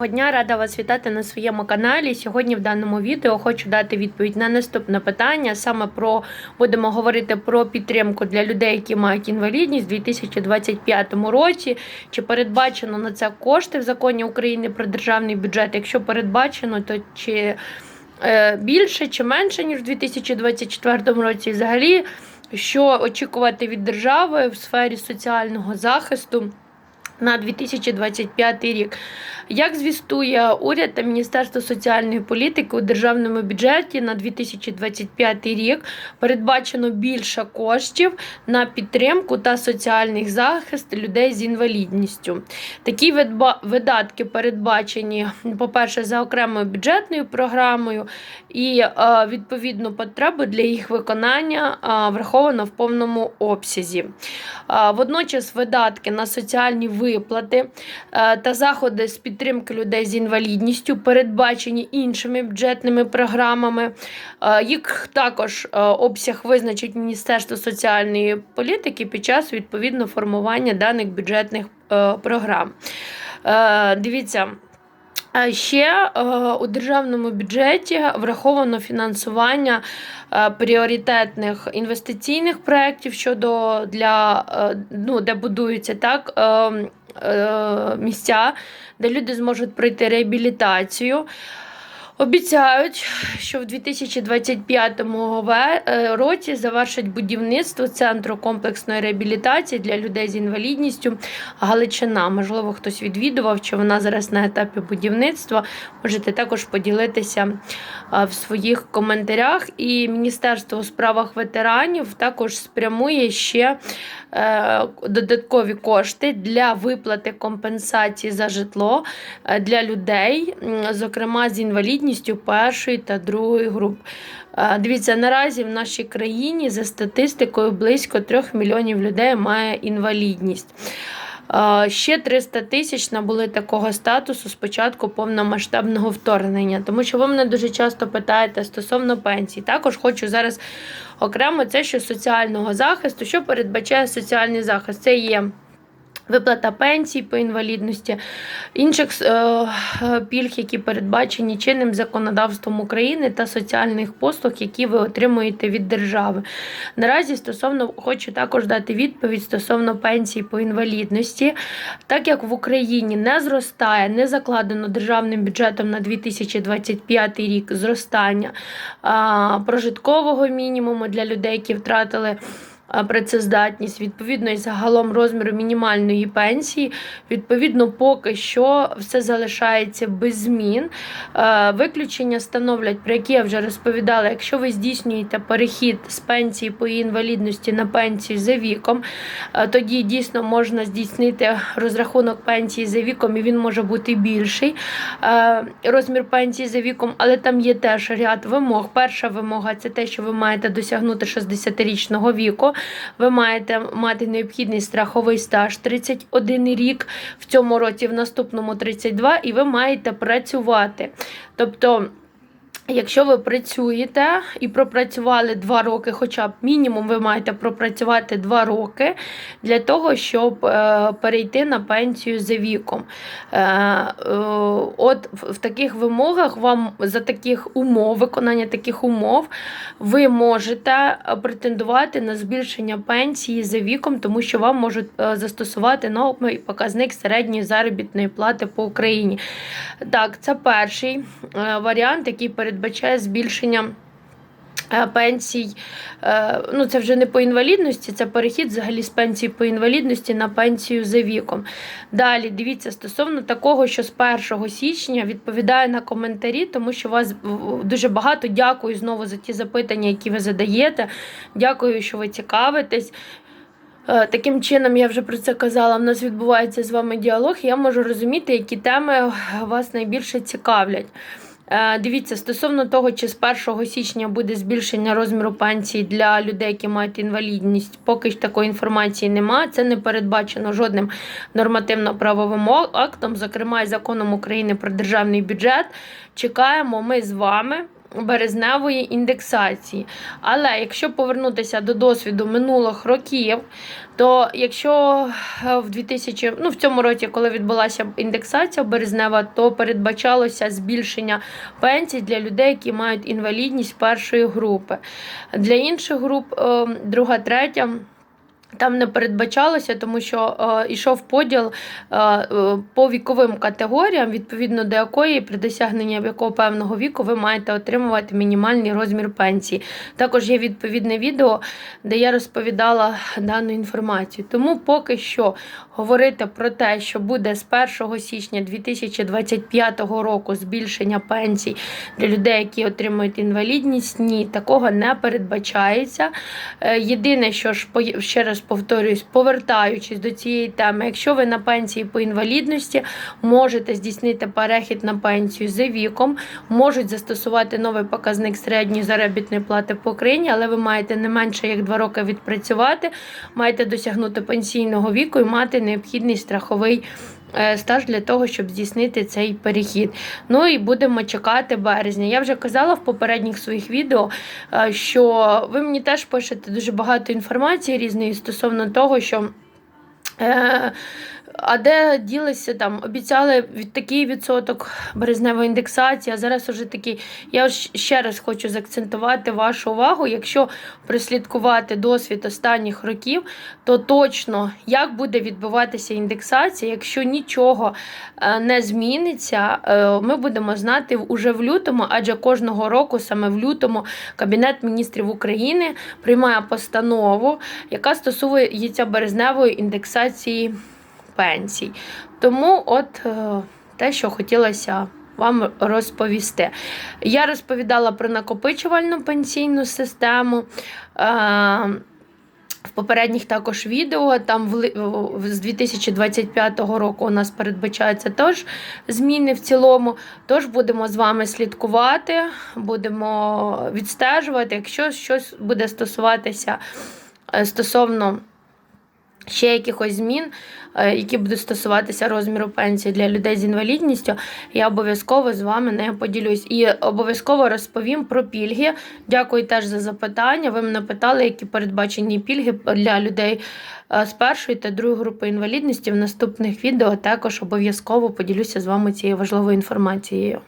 Доброго дня, рада вас вітати на своєму каналі. Сьогодні в даному відео хочу дати відповідь на наступне питання. Саме про будемо говорити про підтримку для людей, які мають інвалідність у 2025 році. Чи передбачено на це кошти в законі України про державний бюджет? Якщо передбачено, то чи е, більше чи менше ніж у 2024 році? Взагалі, що очікувати від держави в сфері соціального захисту? На 2025 рік. Як звістує уряд та Міністерство соціальної політики у державному бюджеті на 2025 рік передбачено більше коштів на підтримку та соціальний захист людей з інвалідністю. Такі видатки передбачені, по-перше, за окремою бюджетною програмою, і е, відповідно потребу для їх виконання е, враховано в повному обсязі. Е, Водночас видатки на соціальні виплати та заходи з підтримки людей з інвалідністю передбачені іншими бюджетними програмами. Їх також обсяг визначить Міністерство соціальної політики під час відповідно формування даних бюджетних програм. Дивіться. Ще е, у державному бюджеті враховано фінансування е, пріоритетних інвестиційних проєктів щодо для е, ну, де будуються так е, е, місця, де люди зможуть пройти реабілітацію. Обіцяють, що в 2025 е, році завершать будівництво центру комплексної реабілітації для людей з інвалідністю Галичина. Можливо, хтось відвідував, чи вона зараз на етапі будівництва. Можете також поділитися в своїх коментарях. І Міністерство у справах ветеранів також спрямує ще е, додаткові кошти для виплати компенсації за житло е, для людей, зокрема з інвалідністю першої та другої груп. Дивіться, наразі в нашій країні за статистикою близько 3 мільйонів людей має інвалідність. Ще 300 тисяч набули такого статусу з початку повномасштабного вторгнення, тому що ви мене дуже часто питаєте стосовно пенсій. Також хочу зараз окремо це, що соціального захисту, що передбачає соціальний захист. Це є. Виплата пенсій по інвалідності, інших е, е, пільг, які передбачені чинним законодавством України та соціальних послуг, які ви отримуєте від держави. Наразі стосовно хочу також дати відповідь стосовно пенсій по інвалідності, так як в Україні не зростає, не закладено державним бюджетом на 2025 рік зростання прожиткового мінімуму для людей, які втратили працездатність, відповідно і загалом розміру мінімальної пенсії. Відповідно, поки що все залишається без змін. Е, Виключення становлять, про які я вже розповідала, якщо ви здійснюєте перехід з пенсії по інвалідності на пенсію за віком, е, тоді дійсно можна здійснити розрахунок пенсії за віком, і він може бути більший. Е, Розмір пенсії за віком, але там є теж ряд вимог. Перша вимога це те, що ви маєте досягнути 60-річного віку. Ви маєте мати необхідний страховий стаж 31 рік, в цьому році, в наступному 32, і ви маєте працювати. Тобто. Якщо ви працюєте і пропрацювали 2 роки, хоча б мінімум ви маєте пропрацювати 2 роки для того, щоб е, перейти на пенсію за віком. Е, е, от в, таких вимогах вам за таких умов, виконання таких умов, ви можете е, претендувати на збільшення пенсії за віком, тому що вам можуть е, застосувати новий показник середньої заробітної плати по Україні. Так, це перший е, варіант, який передбачає збільшення. е, Пенсій, е, ну це вже не по інвалідності, це перехід взагалі з пенсії по інвалідності на пенсію за віком. Далі дивіться стосовно такого, що з 1 січня відповідає на коментарі, тому що вас дуже багато дякую знову за ті запитання, які ви задаєте. Дякую, що ви цікавитесь. Е, Таким чином, я вже про це казала, в нас відбувається з вами діалог, і я можу розуміти, які теми вас найбільше цікавлять. Е, Дивіться, стосовно того, чи з 1 січня буде збільшення розміру пенсії для людей, які мають інвалідність, поки ж такої інформації немає. Це не передбачено жодним нормативно-правовим актом, зокрема і законом України про державний бюджет. Чекаємо ми з вами березневої індексації. Але якщо повернутися до досвіду минулих років, то якщо е, в 2000, ну, в цьому році, коли відбулася індексація березнева, то передбачалося збільшення пенсій для людей, які мають інвалідність першої групи. Для інших груп, е, друга, третя. Там не передбачалося, тому що е, йшов поділ е, е, по віковим категоріям, відповідно до якої при досягненні якого певного віку ви маєте отримувати мінімальний розмір пенсії. Також є відповідне відео, де я розповідала дану інформацію. Тому поки що говорити про те, що буде з 1 січня 2025 року збільшення пенсій для людей, які отримують інвалідність, ні, такого не передбачається. Е, Єдине, що ж ще раз повторюсь, повертаючись до цієї теми, якщо ви на пенсії по інвалідності, можете здійснити перехід на пенсію за віком, можуть застосувати новий показник середньої заробітної плати по Україні, але ви маєте не менше як два роки відпрацювати, маєте досягнути пенсійного віку і мати необхідний страховий. Е, Стаж для того, щоб здійснити цей перехід. Ну і будемо чекати березня. Я вже казала в попередніх своїх відео, е, що ви мені теж пишете дуже багато інформації різної стосовно того, що. А де ділися там? Обіцяли від такий відсоток березневої індексації, а зараз уже такий. Я ще раз хочу заакцентувати вашу увагу. Якщо прослідкувати досвід останніх років, то точно як буде відбуватися індексація, якщо нічого е, не зміниться, е, ми будемо знати уже в лютому, адже кожного року, саме в лютому, Кабінет міністрів України приймає постанову, яка стосується березневої індексації пенсій. Тому, от е, те, що хотілося вам розповісти. Я розповідала про накопичувальну пенсійну систему. Е, в попередніх також відео там з 2025 року у нас передбачаються теж зміни в цілому. Тож будемо з вами слідкувати, будемо відстежувати, якщо щось буде стосуватися е, стосовно ще якихось змін, е, які будуть стосуватися розміру пенсії для людей з інвалідністю, я обов'язково з вами не поділюсь. І обов'язково розповім про пільги. Дякую теж за запитання. Ви мене питали, які передбачені пільги для людей е, з першої та другої групи інвалідності. В наступних відео також обов'язково поділюся з вами цією важливою інформацією.